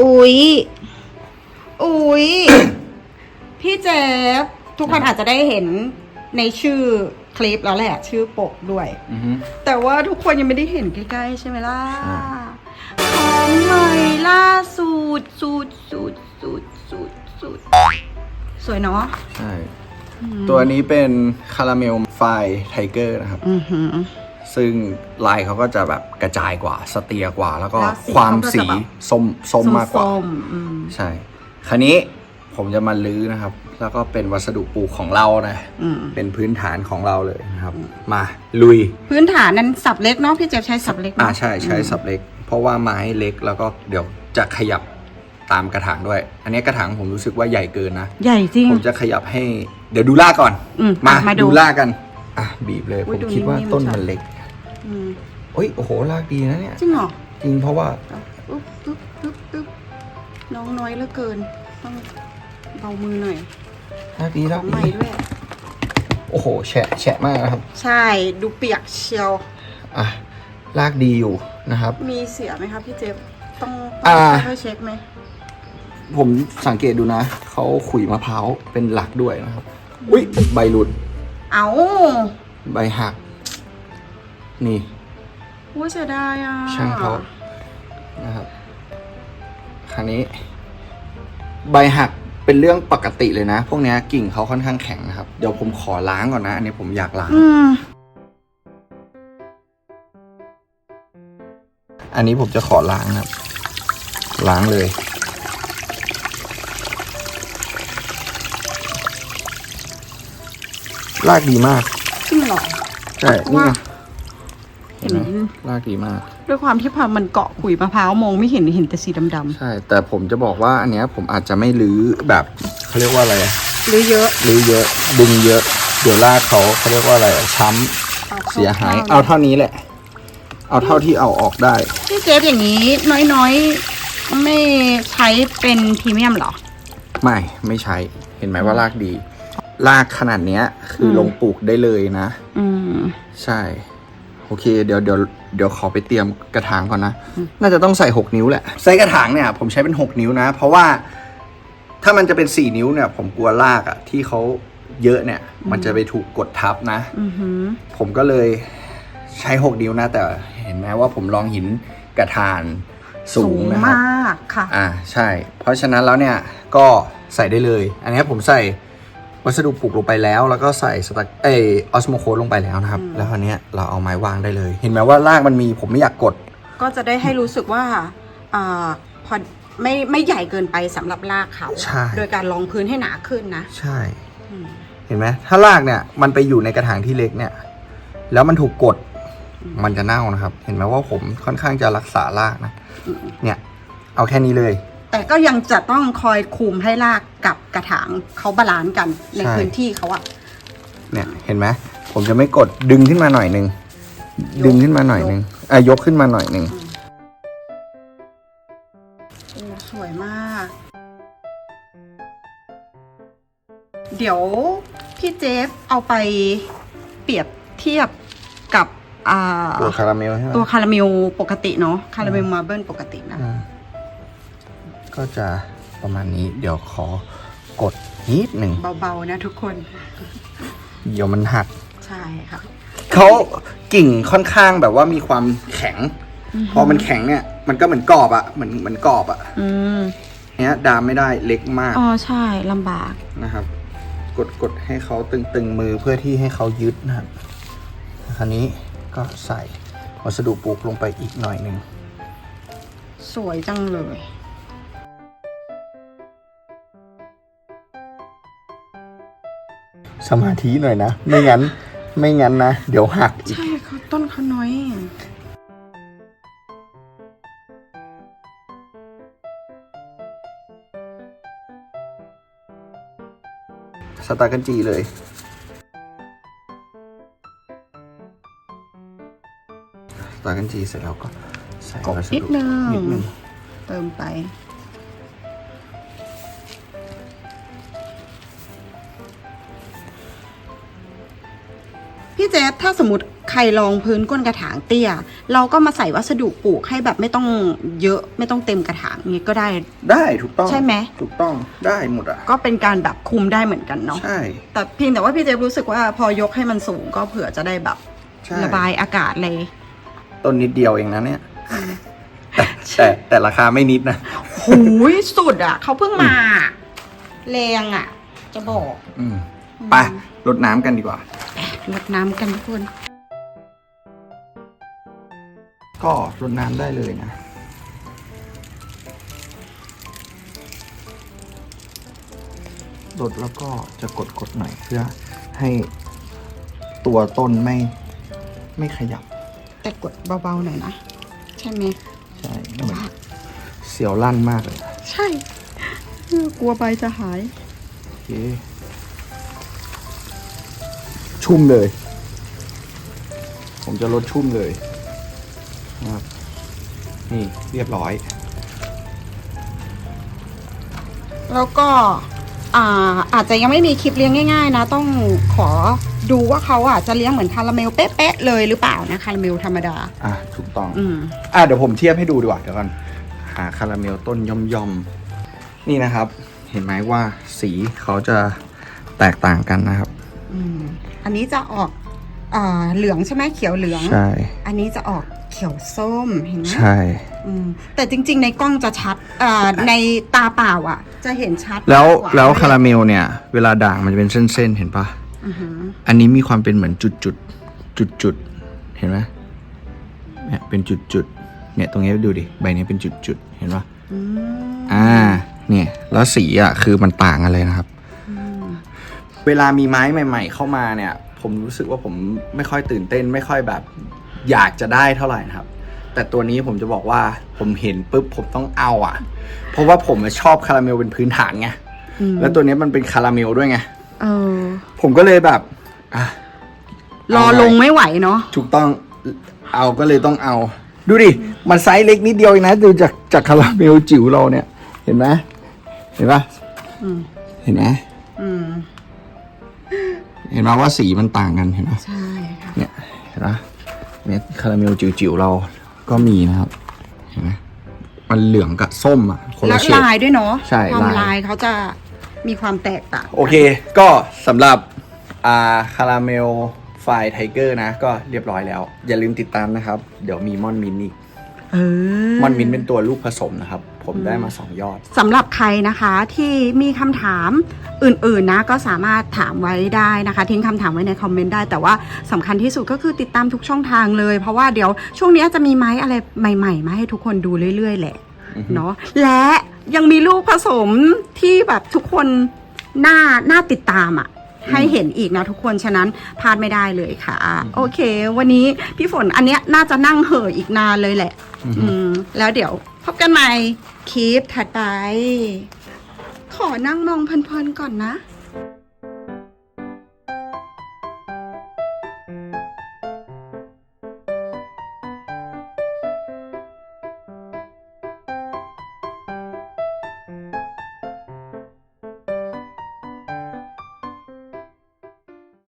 อุ๊ย อุ๊ย พี่เจฟทุกคนอาจจะได้เห็นในชื่อคลิปแล้วแหละ ชื่อปกด้วย อือฮึ แต่ว่าทุกคนยังไม่ได้เห็นใกล้ๆใช่ไหมล่ะ ใช่ ของใหม่ล่าสุดสุดสุดสุดสุดสุดสวยเนาะใช่ ตัวนี้เป็นคาราเมลไฟไทเกอร์นะครับ อือหือ ซึ่งลายเขาก็จะแบบกระจายกว่าสเตียกว่า แล้วก็แล้วสีความเขาก็จะสีแบบ ส้มส้มมากกว่า ส้มๆอืมใช่ คราวนี้ผมจะมาลื้อนะครับ แล้วก็เป็นวัสดุปลูกของเรานะ อืมเป็นพื้นฐานของเราเลยนะครับ มาลุย พื้นฐานนั้นสับเล็กเนาะพี่เจฟใช้สับเล็กเนะอ่าใช่ใช้สับเล็ก เพราะว่าไม้เล็กแล้วก็เดี๋ยวจะขยับตามกระถางด้วย อันนี้กระถางผมรู้สึกว่าใหญ่เกินนะ ใหญ่จริง ผมจะขยับให้ เดี๋ยวดูลากก่อน อืมมาอะมาดูดูลากกัน อะบีบเลย อุ๊ผยมดูคิดว่านิ่มๆต้นจังมันเล็ก อืมโอ้ยโอ้โหลากดีนะเนี่ยจริงเหรอจริงเพราะว่าอุ๊บอุ๊บอุ๊บอุ๊บน้องน้อยเหลือเกิน ต้องเบามือหน่อยลากดีขลาอกงใหม่ดีด้วยโอ้โหแฉะแฉะมากนะครับ ใช่ดูเปียกเชียวอะลากดีอยู่นะครับ มีเสียไหมครับพี่เจฟต้องอ่าต้องค่อยๆเช็คไหมผมสังเกตดูนะ เขาขุยมะพร้าวเป็นหลักด้วยนะครับ อุ้ยใบหลุด เอาใบหัก นี่ว่าเสียดายอะช่างเขานะครับคราวนี้ ใบหักเป็นเรื่องปกติเลยนะ พวกเนี้ยกิ่งเขาค่อนข้างแข็งนะครับ เดี๋ยวผมขอล้างก่อนนะ อันนี้ผมอยากล้างอืมอันนี้ผมจะขอล้างนะครับ ล้างเลย ลากดีมากจริงเหรอ ใช่ นี่ไงเห็เห็นนไหมลากดีมาก ด้วยความที่พอมันเกาะขุยมะพร้าวมองไม่เห็นเห็นแต่สีดำใช่ แต่ผมจะบอกว่าอันเนี้ยผมอาจจะไม่รื้อแบบเขาเรียกว่าอะไรอะๆหรือเยอะ รื้อเยอะดึงเยอะ เดี๋ยวลากเขาเขาเรียกว่าอะไรอะช้ำเสียหาย เอาเท่านี้แหละ เอาเท่าที่เอาออกได้ พี่เจฟอย่างนี้น้อยๆ ไม่ใช้เป็นพรีเมียมเหรอ ไม่ไม่ใช้ เห็นไหมว่าลากดีลากขนาดเนี้ย คืออม ลงปลูกได้เลยนะ อืม ใช่ โอเค เดี๋ยวเดี๋ยวเดี๋ยวขอไปเตรียมกระถางก่อนนะ น่าจะต้องใส่ 6 นิ้วแหละไซส์กระถางเนี่ย ผมใช้เป็น 6 นิ้วนะ เพราะว่าถ้ามันจะเป็น 4 นิ้วเนี่ย ผมกลัวลากอะที่เขาเยอะเนี่ย มันจะไปถูกกดทับนะอือหือผมก็เลยใช้ 6 นิ้วนะ แต่เห็นไหมว่าผมลองหินกระถานสูงนะครับมากค่ะ อ่าใช่ เพราะฉะนั้นแล้วเนี่ยก็ใส่ได้เลย อันนี้ผมใส่ วัสดุปลูกลงไปแล้ว แล้วก็ใส่สตักเออออสโมโคลงไปแล้วนะครับ อืม แล้วคราวเนี้ยเราเอาไม้วางได้เลย เห็นไหมว่ารากมันมีผมไม่อยากกด ก็จะได้ให้รู้สึกว่าอ่าพอไม่ไม่ใหญ่เกินไปสำหรับลากเขา ใช่ โดยการรองพื้นให้หนาขึ้นนะใช่ อืม เห็นไหมถ้ารากเนี่ยมันไปอยู่ในกระถางที่เล็กเนี่ย แล้วมันถูกกดมันจะเน่านะครับ เห็นไหมว่าผมค่อนข้างจะรักษารากนะอืมเนี่ย เอาแค่นี้เลย แต่ก็ยังจะต้องคอยคุมให้ลากกับกระถางเขาบาลานซ์กันในใช่ พื้นที่เขาอะเนี่ยเห็นไหมผมจะไม่กดดึงขึ้นมาหน่อยหนึ่งดึงขึ้นมาหน่อยหนึ่งอะยกขึ้นมาหน่อยหนึ่งโอ้สวยมาก เดี๋ยวพี่เจฟเอาไปเปรียบเทียบกับอ่าตัวคาราเมลใช่ไหมตัวคาราเมลปกติเนาะคาราเมลมาร์เบิลปกตินะ อ่า ก็จะประมาณนี้ เดี๋ยวขอกดนิดหนึ่งเบาๆนะทุกคน เดี๋ยวมันหัก ใช่ค่ะเขากิ่งค่อนข้างแบบว่ามีความแข็ง พอมันแข็งเนี่ย มันก็เหมือนกรอบอะเหมือนเหมือนกรอบอะอืมเนี้ยดามไม่ได้เล็กมากอ๋อใช่ลำบากนะครับ กดกดให้เขาตึงๆมือเพื่อที่ให้เขายึดนะครับคราวนี้ก็ใส่วัสดุปลูกลงไปอีกหน่อยหนึ่งสวยจังเลย สมาธิหน่อยนะ ไม่งั้น ไม่งั้นนะ เดี๋ยวหักอีก ใช่เขาต้นเขาน้อยสตาร์กันจีเลย สตาร์กันจีเสร็จแล้วก็ใส่กบวัสนิดนึง นิดนึง เติมไป พี่เจสถ้าสมมติใครลองพื้นก้นกระถางเตี้ย เราก็มาใส่วัสดุปลูกให้แบบไม่ต้องเยอะไม่ต้องเต็มกระถางนี้ก็ได้ ได้ถูกต้องใช่ไหมถูกต้องได้หมดอะก็เป็นการแบบคุมได้เหมือนกันเนาะใช่ แต่เพียงแต่ว่าพี่เจฟรู้สึกว่าพอยกให้มันสูงก็เผื่อจะได้แบบใช่ระบายอากาศเลยต้นนิดเดียวเองนะเนี่ยแต่แต่แต่ราคาไม่นิดนะหูยสุดอะเขาเพิ่งมาแรงอะ จะบอก อืมไปรดน้ำกันดีกว่า รดน้ำกันทุกคน ก็รดน้ำได้เลยนะรดแล้วก็จะกดกดๆหน่อยเพื่อให้ตัวต้นไม่ไม่ขยับ แต่กดเบาๆหน่อยนะ ใช่ไหมใช่เหมือนเสียวลั่นมากเลย ใช่เออกลัวใบจะหาย โอเค ชุ่มเลย ผมจะลดชุ่มเลยนะครับนี่เรียบร้อย แล้วก็อ่าอาจจะยังไม่มีคลิปเลี้ยงง่าย ๆ นะ ต้องขอดูว่าเขาอะจะเลี้ยงเหมือนคาราเมลเป๊ะๆเลยหรือเปล่านะคาราเมลธรรมดา อะถูกต้อง อืม อะเดี๋ยวผมเทียบให้ดูดีกว่าเดี๋ยวก่อนหาคาราเมลต้นย่อมย่อมๆนี่นะครับ เห็นไหมว่าสีเขาจะแตกต่างกันนะครับ อืม อันนี้จะออกอ่าเหลืองใช่ไหมเขียวเหลือง ใช่ อันนี้จะออกเขียวส้มเห็นไหมใช่ อืมแต่จริง ๆ ในกล้องจะชัดอ่าในตาเปล่าอะ จะเห็นชัดแล้วมากกาแล้วคาราเมลเนี่ย เวลาด่างมันจะเป็นเส้นๆเห็นปะอือหืออันนี้มีความเป็นเหมือนจุดจุดจุดจุดๆเห็นไหมเนี่ยเป็นจุดจุดๆเนี่ยตรงนี้ดูดิใบนี้เป็นจุดจุดๆเห็นปะอืม อ่า เนี่ย แล้วสีอะคือมันต่างกันเลยนะครับ เวลามีไม้ใหม่ ๆ เข้ามาเนี่ย ผมรู้สึกว่าผมไม่ค่อยตื่นเต้น ไม่ค่อยแบบอยากจะได้เท่าไหร่นะครับ แต่ตัวนี้ผมจะบอกว่าผมเห็นปุ๊บผมต้องเอาอะ เพราะว่าผมชอบคาราเมลเป็นพื้นฐานไงอืมแล้วตัวนี้มันเป็นคาราเมลด้วยไงเออผมก็เลยแบบอะ รอลงไม่ไหวเนาะถูกต้องเอาก็เลยต้องเอา ดูดิ มันไซส์เล็กนิดเดียวเองนะ ดูจากจากคาราเมลจิ๋วเราเนี่ย เห็นไหมเห็นปะอืมเห็นไหมอืม เห็นไหมว่าสีมันต่างกันเห็นไหมใช่ค่ะเนี่ยเห็นไหมเม็ดคาราเมลจิ๋วๆเราก็มีนะครับ เห็นไหมมันเหลืองกับส้มอะคนแล้ละวเฉดลายด้วยเนาะใช่ความลายลายเขาจะมีความแตกต่างโอเค ก็สำหรับอ่าคาราเมลไฟไทเกอร์นะ ก็เรียบร้อยแล้ว อย่าลืมติดตามนะครับ เดี๋ยวมีมอนมินอีกเออมอนมินเป็นตัวลูกผสมนะครับ ผมได้มาสองยอดสำหรับใครนะคะที่มีคำถามอื่นๆนะก็สามารถถามไว้ได้นะคะ ทิ้งคำถามไว้ในคอมเมนต์ได้ แต่ว่าสำคัญที่สุดก็คือติดตามทุกช่องทางเลย เพราะว่าเดี๋ยวช่วงนี้จะมีไม้อะไรใหม่ๆ มาให้ทุกคนดูเรื่อย ๆ แหละอือฮึเนาะและยังมีลูกผสมที่แบบทุกคนน่าน่าติดตามอะให้เห็นอีกนะทุกคน ฉะนั้นพลาดไม่ได้เลยค่ะ โอเค วันนี้พี่ฝนอันเนี้ยน่าจะนั่งเห่ออีกนานเลยแหละ อือฮึอืมแล้วเดี๋ยว พบกันใหม่คลิปถัดไป ขอนั่งมองเพลินๆก่อนนะ